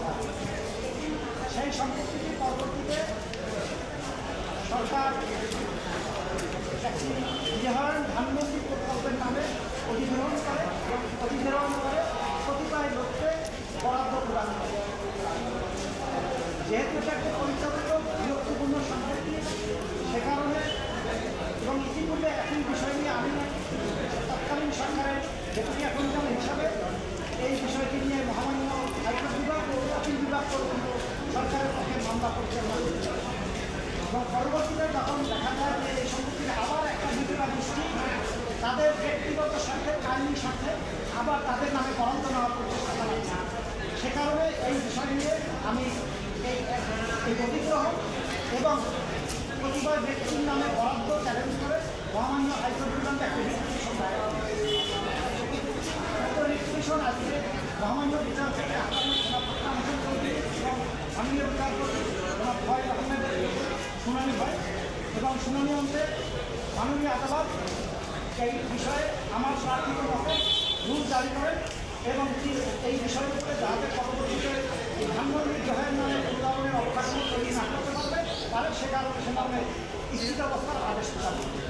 হয় সেই সম্পত্তিটি পরবর্তীতে সরকার একটি বিহারণ ধানমন্ত্রী প্রকল্পের নামে অধিগ্রহণ করে অধিগ্রহণ করে কতিপয় লোককে বরাদ্দ প্রদান যেহেতু একটা পরিচালিত বিরক্তিপূর্ণ সম্পত্তি সে কারণে এবং ইতিপূর্বে একই বিষয় নিয়ে আমি তৎকালীন সরকারের ডেপুটি অ্যাটর্নি হিসাবে এই বিষয়টি নিয়ে মহামান্য হাইকোর্ট বিভাগ ও আপিল বিভাগ পর্যন্ত সরকারের পক্ষে মামলা করতে হয় পরবর্তীতে যখন দেখা যায় যে এই সম্পত্তির আবার একটা বিক্রয় গোষ্ঠী, তাদের ব্যক্তিগত স্বার্থে আইনি স্বার্থে আবার তাদের নামে বরাদ্দ নেওয়ার প্রচেষ্টা চালাচ্ছে সে কারণে এই বিষয় নিয়ে আমি এই অধিগ্রহণ এবং প্রতিবার ব্যক্তির নামে বরাদ্দ চ্যালেঞ্জ করে মহামান্য হাইকোর্ট বিভাগে একটা। একটা রিক্রিশন আজকে মহামান্য বিচারপতি আসামি সভাপতি অংশগ্রহণ করবে এবং মাননীয় বিচারপতি জনাব ফয়েজ আহমেদের শুনানি হয় এবং শুনানি অন্তে মাননীয় আদালত এই বিষয়ে আমার প্রার্থিত মতে রুল জারি করে এবং এই বিষয়ের উপরে যাতে পরবর্তীতে ধানমন্ডি জহের নামে উদাহরণের অবকাশ তৈরি না করতে পারবে, তাহলে সে কারণে সে কারণে স্থিতাবস্থার আদেশ প্রদান করবে।